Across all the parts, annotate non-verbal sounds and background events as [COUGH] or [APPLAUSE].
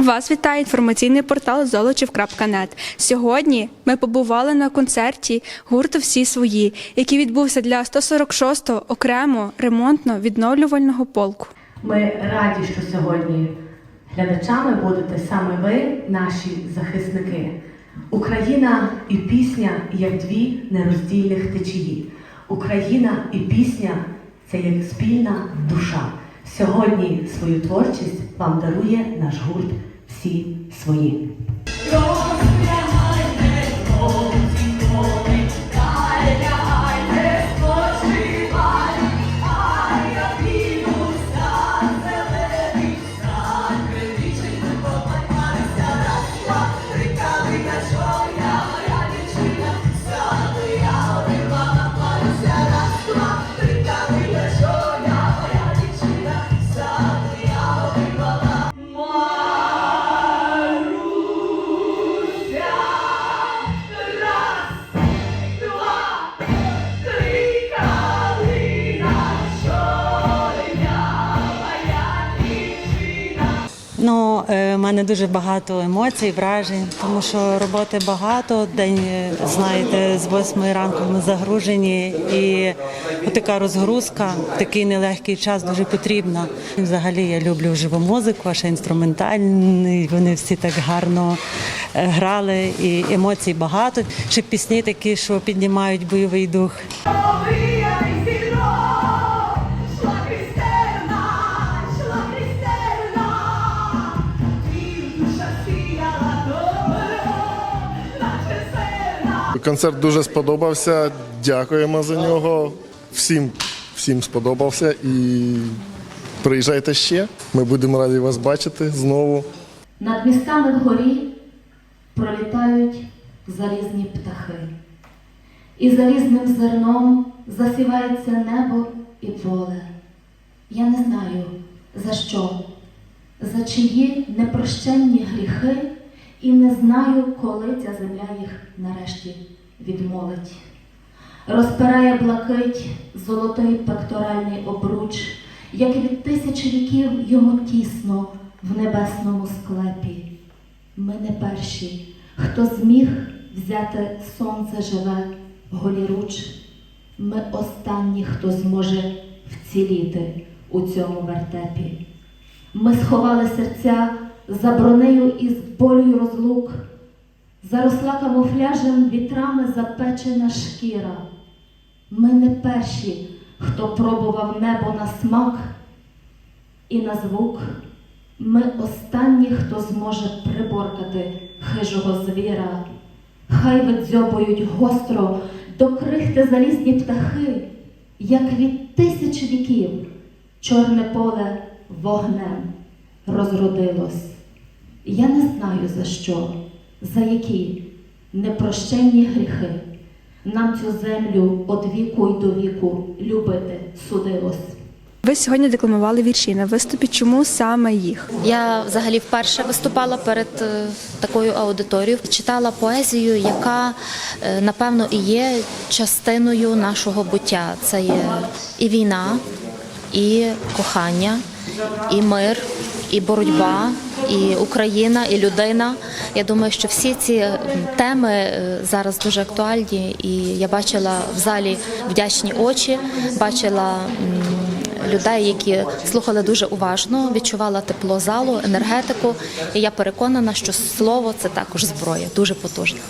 Вас вітає інформаційний портал золочів.нет. Сьогодні ми побували на концерті гурту Всі свої, який відбувся для 146-го окремо ремонтно-відновлювального полку. Ми раді, що сьогодні глядачами будете саме ви, наші захисники. Україна і пісня як дві нероздільних течії. Україна і пісня це як спільна душа. Сьогодні свою творчість вам дарує наш гурт всі свої. Ну, е, в мене дуже багато емоцій, вражень, тому що роботи багато. День, е, знаєте, з восьмої ранку ми загружені, і така розгрузка, такий нелегкий час дуже потрібна. Взагалі я люблю живу музику, а ще інструментальний. Вони всі так гарно е, грали, і емоцій багато. Ще пісні такі, що піднімають бойовий дух. Концерт дуже сподобався. Дякуємо за нього. Всім, всім сподобався і приїжджайте ще. Ми будемо раді вас бачити знову. Над містами вгорі пролітають залізні птахи, і залізним зерном засівається небо і поле. Я не знаю за що, за чиї непрощенні гріхи, і не знаю, коли ця земля їх нарешті відмолить. Розпирає блакить золотий пекторальний обруч, як від тисячі віків йому тісно в небесному склепі. Ми не перші, хто зміг взяти сонце живе голіруч. Ми останні, хто зможе вціліти у цьому вертепі. Ми сховали серця за бронею із болю розлук, заросла камуфляжем вітрами запечена шкіра. Ми не перші, хто пробував небо на смак і на звук. Ми останні, хто зможе приборкати хижого звіра. Хай видзьобують гостро до крихти залізні птахи, як від тисяч віків чорне поле вогнем розродилось. Я не знаю за що, за які непрощенні гріхи нам цю землю од віку й до віку любити судилось. Ви сьогодні декламували вірші на виступі. Чому саме їх? Я взагалі вперше виступала перед е, такою аудиторією, читала поезію, яка е, напевно і є частиною нашого буття. Це є і війна, і кохання, і мир, і боротьба, і Україна, і людина. Я думаю, що всі ці теми е, зараз дуже актуальні, і я бачила в залі вдячні очі, бачила. людей, які слухали дуже уважно, відчувала тепло залу, енергетику. І я переконана, що слово це також зброя, дуже потужна.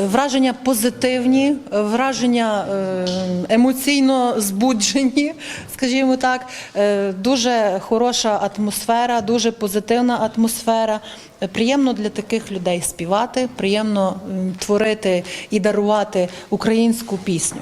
Враження позитивні, е, враження е, емоційно збуджені, [LAUGHS] скажімо так. Е, Дуже хороша атмосфера, дуже позитивна атмосфера. Е, Приємно для таких людей співати, приємно творити і дарувати українську пісню.